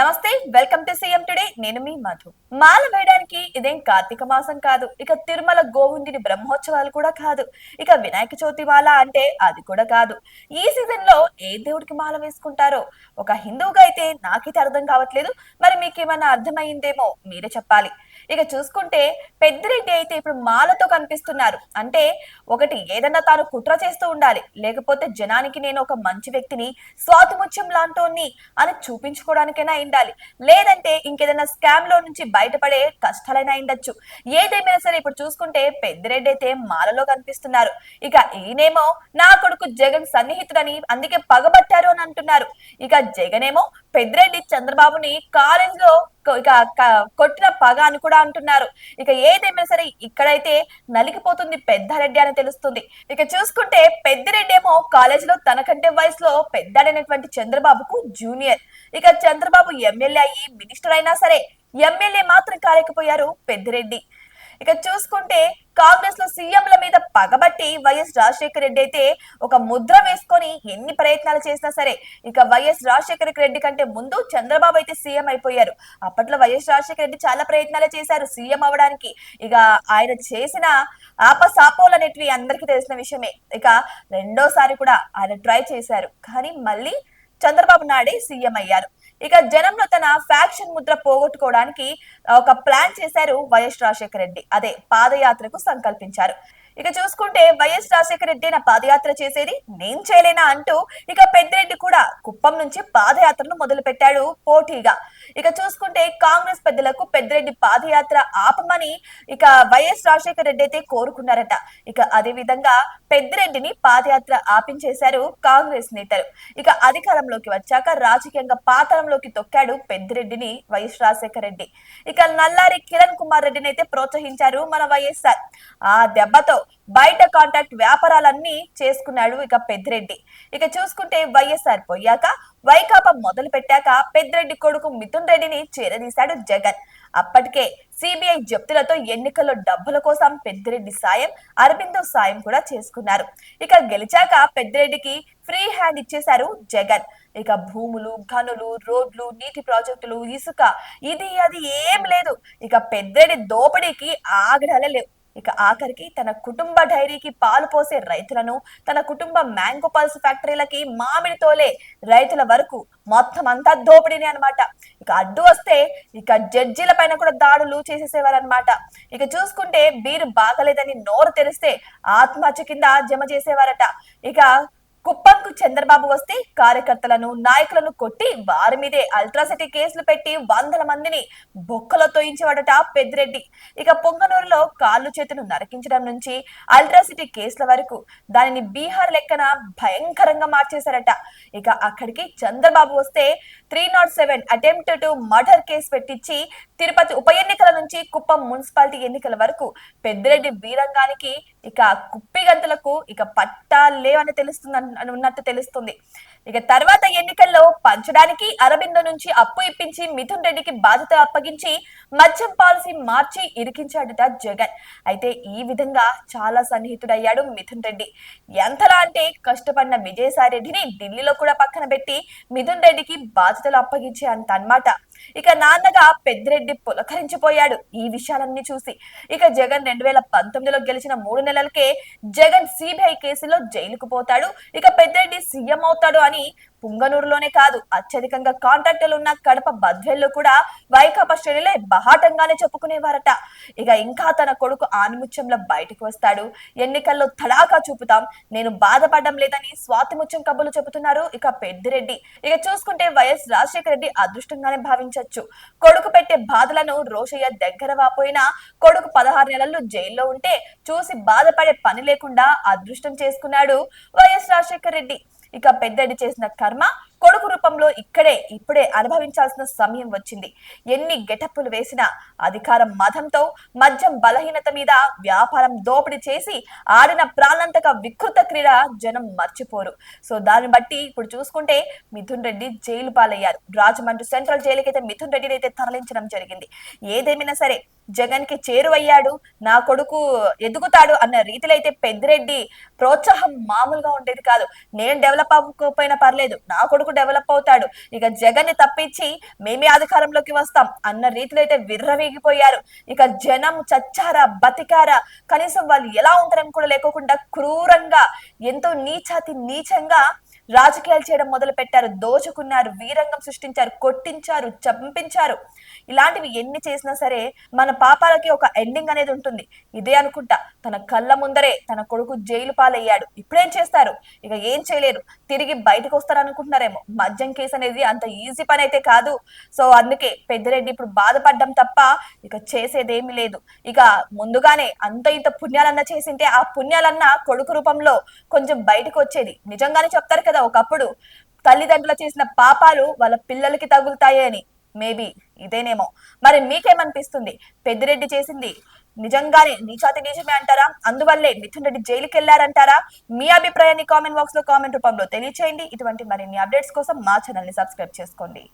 నమస్తే welcome to CM today. నేను మీ మధు. మాల వేయడానికి ఇదేం కార్తీక మాసం కాదు. ఇక తిరుమల గోవిందుని బ్రహ్మోత్సవాలు కూడా కాదు. ఇక వినాయక చవితి మాల అంటే అది కూడా కాదు. ఈ సీజన్లో ఏ దేవుడికి మాల వేసుకుంటారో? ఒక హిందువుగా అయితే నాకైతే అర్థం కావట్లేదు. మరి మీకేమైనా అర్థమైందేమో మీరే చెప్పాలి. ఇక చూసుకుంటే పెద్దిరెడ్డి అయితే ఇప్పుడు మాలతో కనిపిస్తున్నారు. అంటే ఒకటి ఏదన్నా తాను కుట్ర చేస్తూ ఉండాలి. లేకపోతే జనానికి నేను ఒక మంచి వ్యక్తిని స్వాతిముత్యం లాంటోని అని చూపించుకోవడానికైనా ఉండాలి లేదంటే ఇంకేదైనా స్కామ్లో నుంచి బయటపడే కష్టాలైనా ఉండొచ్చు ఏదేమైనా సరే ఇప్పుడు చూసుకుంటే పెద్దిరెడ్డి అయితే మాలలో కనిపిస్తున్నారు. ఇక ఈయనేమో నా కొడుకు జగన్ సన్నిహితుడని అందుకే పగబట్టారు అని అంటున్నారు. ఇక జగన్ ఏమో పెద్దిరెడ్డి చంద్రబాబుని కాలేజ్లో ఇక కొట్టిన పగ అని కూడా అంటున్నారు. ఇక ఏదేమైనా సరే ఇక్కడైతే నలిగిపోతుంది పెద్దారెడ్డి అని తెలుస్తుంది. ఇక చూసుకుంటే పెద్దిరెడ్డి ఏమో కాలేజ్లో తనకంటే వయసులో పెద్దాడైనటువంటి చంద్రబాబుకు జూనియర్ ఇక చంద్రబాబు ఎమ్మెల్యే అయ్యి మినిస్టర్ అయినా సరే ఎమ్మెల్యే మాత్రం కాలేకపోయారు పెద్దిరెడ్డి. ఇక చూసుకుంటే కాంగ్రెస్లో సీఎంల మీద పగబట్టి వైఎస్ రాజశేఖర రెడ్డి అయితే ఒక ముద్ర వేసుకొని ఎన్ని ప్రయత్నాలు చేసినా సరే ఇక వైఎస్ రాజశేఖర రెడ్డి కంటే ముందు చంద్రబాబు అయితే సీఎం అయిపోయారు. అప్పట్లో వైఎస్ రాజశేఖర రెడ్డి చాలా ప్రయత్నాలు చేశారు సీఎం అవడానికి. ఇక ఆయన చేసిన ఆపసాపోలు అనేటివి అందరికీ తెలిసిన విషయమే. ఇక రెండోసారి కూడా ఆయన ట్రై చేశారు. కానీ మళ్ళీ చంద్రబాబు నాయుడే సీఎం అయ్యారు. ఇక జనంలో తన ఫ్యాక్షన్ ముద్ర పోగొట్టుకోవడానికి ఒక ప్లాన్ చేశారు వైఎస్ రాజశేఖర రెడ్డి. అదే పాదయాత్రకు సంకల్పించారు. ఇక చూసుకుంటే వైఎస్ రాజశేఖర రెడ్డి నా పాదయాత్ర చేసేది నేను చేయలేనా అంటూ ఇక పెద్దిరెడ్డి కూడా కుప్పం నుంచి పాదయాత్రను మొదలు పెట్టాడు పోటీగా. ఇక చూసుకుంటే కాంగ్రెస్ పెద్దలకు పెద్దిరెడ్డి పాదయాత్ర ఆపమని ఇక వైఎస్ రాజశేఖర రెడ్డి అయితే కోరుకున్నారట. ఇక అదే విధంగా పెద్దిరెడ్డిని పాదయాత్ర ఆపించేశారు కాంగ్రెస్ నేతలు. ఇక అధికారంలోకి వచ్చాక రాజకీయంగా పాతాళంలోకి తొక్కాడు పెద్దిరెడ్డిని వైఎస్ రాజశేఖర రెడ్డి. ఇక నల్లారి కిరణ్ కుమార్ రెడ్డిని అయితే ప్రోత్సహించారు మన వైఎస్ఆర్. ఆ దెబ్బతో బయట కాంటాక్ట్ వ్యాపారాలన్నీ చేసుకున్నాడు ఇక పెద్దిరెడ్డి. ఇక చూసుకుంటే వైఎస్ఆర్ పోయాక వైకాపా మొదలు పెట్టాక పెద్దిరెడ్డి కొడుకు మిథున్ రెడ్డిని చేరదీశాడు జగన్. అప్పటికే సిబిఐ జప్తులతో ఎన్నికల్లో డబ్బుల కోసం పెద్దిరెడ్డి సాయం అరబిందో సాయం కూడా చేసుకున్నారు. ఇక గెలిచాక పెద్దిరెడ్డికి ఫ్రీ హ్యాండ్ ఇచ్చేశారు జగన్. ఇక భూములు గనులు రోడ్లు నీటి ప్రాజెక్టులు ఇసుక ఇది అది ఏం లేదు. ఇక పెద్దిరెడ్డి దోపిడీకి ఆగడాలే లేవు. ఇక ఆఖరికి తన కుటుంబ డైరీకి పాలు పోసే రైతులను తన కుటుంబ మ్యాంగో పల్స్ ఫ్యాక్టరీలకి మామిడి తోలే రైతుల వరకు మొత్తం అంతా దోపిడీని అన్నమాట. ఇక అడ్డు వస్తే ఇక జడ్జీల పైన కూడా దాడులు చేసేసేవారనమాట ఇక చూసుకుంటే బీరు బాగలేదని నోరు తెరిస్తే ఆత్మహత్య కింద జమ చేసేవారట. ఇక కుప్పంకు చంద్రబాబు వస్తే కార్యకర్తలను నాయకులను కొట్టి వారి మీదే అల్ట్రాసిటీ కేసులు పెట్టి వందల మందిని బొక్కలో తోయించేవాడట పెద్దిరెడ్డి. ఇక పొంగనూరులో కాళ్ళు చేతులు నరికించడం నుంచి అల్ట్రాసిటీ కేసుల వరకు దానిని బీహార్ లెక్కన భయంకరంగా మార్చేశారట. ఇక అక్కడికి చంద్రబాబు వస్తే three not seven attempt to murder case పెట్టించి తిరుపతి ఉప ఎన్నికల నుంచి కుప్పం మున్సిపాలిటీ ఎన్నికల వరకు పెద్దిరెడ్డి వీరంగానికి ఇక కుప్ప గంతులకు ఇక పట్టాలు లేవని తెలుస్తుంది ఉన్నట్టు తెలుస్తుంది. ఇక తర్వాత ఎన్నికల్లో పంచడానికి అరబిందో నుంచి అప్పు ఇప్పించి మిథున్ రెడ్డికి బాధ్యత అప్పగించి మద్యం పాలసీ మార్చి ఇరికించాడట జగన్. అయితే ఈ విధంగా చాలా సన్నిహితుడయ్యాడు మిథున్ రెడ్డి. ఎంతలా అంటే కష్టపడిన విజయసాయి రెడ్డిని ఢిల్లీలో కూడా పక్కన పెట్టి మిథున్ రెడ్డికి బాధ్యతలు అప్పగించే అంత అన్నమాట. ఇక నాన్నగా పెద్దిరెడ్డి పులకరించిపోయాడు ఈ విషయాలన్నీ చూసి. ఇక జగన్ రెండు వేల పంతొమ్మిదిలో గెలిచిన మూడు నెలలకే జగన్ సిబిఐ కేసులో జైలుకు పోతాడు. ఇక పెద్దిరెడ్డి సీఎం అవుతాడు అని పుంగనూరులోనే కాదు అత్యధికంగా కాంట్రాక్టర్లు ఉన్న కడప బద్వెల్లో కూడా వైకాపా శ్రేణులే బహాటంగానే చెప్పుకునేవారట. ఇక ఇంకా తన కొడుకు ఆనిముత్యంలో బయటకు వస్తాడు. ఎన్నికల్లో తడాకా చూపుతాం. నేను బాధపడడం లేదని స్వాతిముత్యం కబులు చెబుతున్నారు ఇక పెద్దిరెడ్డి. ఇక చూసుకుంటే వైఎస్ రాజశేఖర రెడ్డి అదృష్టంగానే భావించొచ్చు. కొడుకు పెట్టే బాధలను రోషయ్య దగ్గర వాపోయినా కొడుకు పదహారు నెలలు జైల్లో ఉంటే చూసి బాధపడే పని లేకుండా అదృష్టం చేసుకున్నాడు వైఎస్ రాజశేఖర రెడ్డి. ఇక పెద్దడి చేసిన కర్మ కొడుకు రూపంలో ఇక్కడే ఇప్పుడే అనుభవించాల్సిన సమయం వచ్చింది. ఎన్ని గెటప్పులు వేసినా అధికారం మతంతో మద్యం బలహీనత మీద వ్యాపారం దోపిడీ చేసి ఆడిన ప్రాణాంతక వికృత క్రీడ జనం మర్చిపోరు. సో దాన్ని బట్టి ఇప్పుడు చూసుకుంటే మిథున్ రెడ్డి జైలు పాలయ్యారు. రాజమండ్రి సెంట్రల్ జైలుకైతే మిథున్ రెడ్డిని అయితే తరలించడం జరిగింది. ఏదేమైనా సరే జగన్కి చేరువయ్యాడు నా కొడుకు ఎదుగుతాడు అన్న రీతిలో అయితే పెద్దిరెడ్డి ప్రోత్సాహం మామూలుగా ఉండేది కాదు. నేను డెవలప్ అవ్వకపోయినా పర్లేదు నా కొడుకు డెవలప్ అవుతాడు. ఇక జగన్ని తప్పించి మేమే అధికారంలోకి వస్తాం అన్న రీతిలో అయితే విర్రవీగిపోయారు. ఇక జనం చచ్చారా బతికారా కనీసం వాళ్ళు ఎలా ఉంటారని కూడా లేకోకుండా క్రూరంగా ఎంతో నీచాతి నీచంగా రాజకీయాలు చేయడం మొదలు పెట్టారు దోచుకున్నారు వీరంగం సృష్టించారు కొట్టించారు చంపించారు. ఇలాంటివి ఎన్ని చేసినా సరే మన పాపాలకి ఒక ఎండింగ్ అనేది ఉంటుంది. ఇదే అనుకుంటా. తన కళ్ళ ముందరే తన కొడుకు జైలు పాలయ్యాడు. ఇప్పుడేం చేస్తారు? ఇక ఏం చేయలేరు. తిరిగి బయటకు వస్తారనుకుంటున్నారేమో. మద్యం కేసు అనేది అంత ఈజీ పని అయితే కాదు. సో అందుకే పెద్దిరెడ్డి ఇప్పుడు బాధపడ్డం తప్ప ఇక చేసేదేమీ లేదు. ఇక ముందుగానే అంత ఇంత పుణ్యాలన్నా చేసింటే ఆ పుణ్యాలన్నా కొడుకు రూపంలో కొంచెం బయటకు వచ్చేది. నిజంగానే చెప్తారు కదా ఒకప్పుడు తల్లిదండ్రులు చేసిన పాపాలు వాళ్ళ పిల్లలకి తగులుతాయి అని మేబీ ఇదేనేమో. మరి మీకేమనిపిస్తుంది? పెద్దిరెడ్డి చేసింది నిజంగానే నీచాతి నిజమే అంటారా? అందువల్లే మిథున్ రెడ్డి జైలుకి వెళ్ళారంటారా మీ అభిప్రాయాన్ని కామెంట్ బాక్స్లో కామెంట్ రూపంలో తెలియచేయండి. ఇటువంటి మరిన్ని అప్డేట్స్ కోసం మా ఛానల్ని సబ్స్క్రైబ్ చేసుకోండి.